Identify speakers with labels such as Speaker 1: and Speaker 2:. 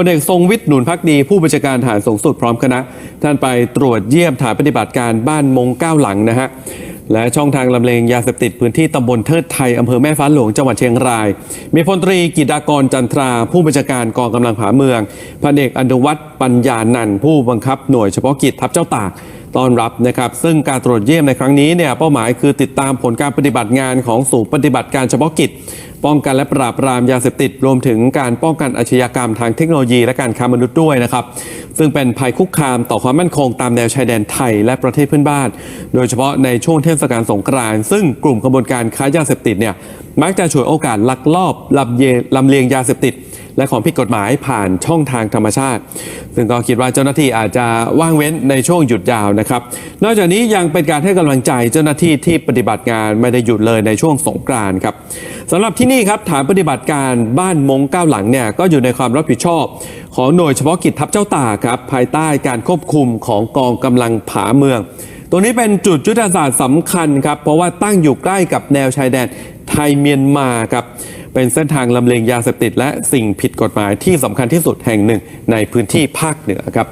Speaker 1: พลเอกทรงวิทย์หนุนพักดี ผู้บัญชาการฐานสูงสุดพร้อมคณะ ท่านไปตรวจเยี่ยมฐานปฏิบัติการบ้านมงเก้าหลังนะฮะและช่องทางลำเลงยาเสพติดพื้นที่ตำบลเทิดไทยอำเภอแม่ฟ้าหลวงจังหวัดเชียงราย มีพลตรีกิตากรจันทรา ผู้บัญชาการกองกำลังผาเมืองพันเอกอนุวัฒน์ปัญญานันท์ผู้บังคับหน่วยเฉพาะกิจทัพเจ้าตาก ต้อนรับนะครับซึ่งการตรวจเยี่ยมในครั้งนี้เนี่ยเป้าหมายคือติดตามผลการปฏิบัติงานของศูนย์ปฏิบัติการเฉพาะกิจ ป้องกันและปราบปรามยาเสพติดรวมถึงการป้องกันอาชญากรรมทางเทคโนโลยีและการค้ามนุษย์ด้วยนะครับซึ่งเป็นภัยคุกคามต่อความมั่นคงตามแนวชายแดนไทยและประเทศเพื่อนบ้าน โดยเฉพาะในช่วงเทศกาลสงกรานต์ซึ่งกลุ่มกระบวนการค้ายาเสพติดเนี่ยมักจะฉวยโอกาสลักลอบลำเยลำเลียงยาเสพติด และของผิดกฎหมายผ่านช่องทางธรรมชาติ ซึ่งก็คิดว่าเจ้าหน้าที่อาจจะว่างเว้นในช่วงหยุดยาวนะครับ นอกจากนี้ยังเป็นการให้กำลังใจเจ้าหน้าที่ที่ปฏิบัติงานไม่ได้หยุดเลยในช่วงสงกรานต์ครับสำหรับที่นี่ครับฐานปฏิบัติการบ้านมงก้าหลังเนี่ยก็อยู่ในความรับผิดชอบ ของหน่วยเฉพาะกิจทัพเจ้าตาครับภายใต้การควบคุมของกองกำลังผาเมืองตรงนี้เป็นจุดยุทธศาสตร์สำคัญครับ เพราะว่าตั้งอยู่ใกล้กับแนวชายแดนไทยเมียนมาครับ เป็นเส้นทางลำเลียงยาเสพติดและสิ่งผิดกฎหมายที่สำคัญที่สุดแห่งหนึ่งในพื้นที่ภาคเหนือครับ